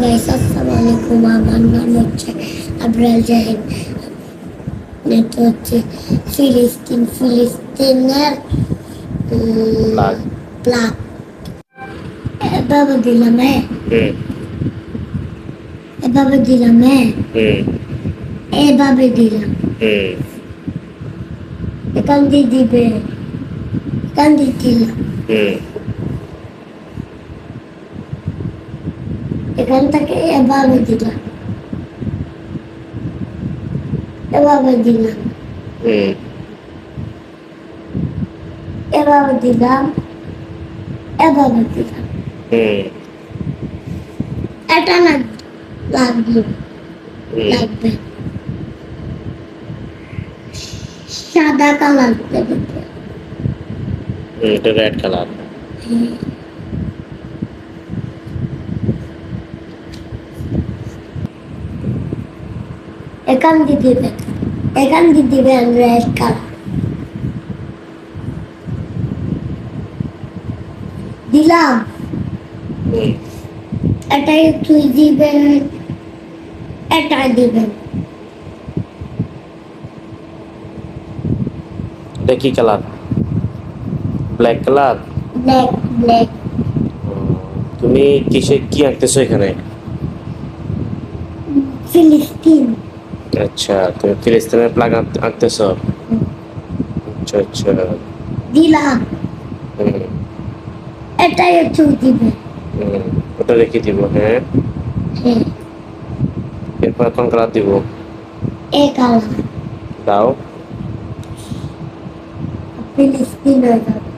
Guys আসসালামু আলাইকুম আমার নাম হচ্ছে আবরাল জাহিদ এটা হচ্ছে ফিলিস্তিন ফিলিস্তিনের Flag. প্লাগ এভাবে দিলাম হ্যাঁ হুম এভাবে দিলাম হ্যাঁ হুম এভাবে দিলাম হুম এখান দিয়ে দিবে এখান দিয়ে দিলাম এখান থেকে এভাবে দিলাম। এভাবে দিলাম। এভাবে দিলাম। এভাবে দিলাম। এটা না লাগবে। লাগবে। সাদা কালার দেবে। এটা রেড কালার এখান দিয়ে দিবেন এখান দিয়ে দিবেন রেড কালার দিলাম হুম এটাই তুই দিবেন এটা দিবেন এটা কি colour black colour black black তুমি কিসে কি আঁকতেছো এখানে ফিলিস্তিন আচ্ছা তুমি ফিলিস্তিনের প্লাগ আঁকতেছো? আচ্ছা আচ্ছা। দিলাম। এটাই দিবেন হুম ওটা রেখে দিব হ্যাঁ? হ্যাঁ। এরপর কোন কালার দিব? এ কালার দাও। ফিলিস্তিন হয়ে যাবে।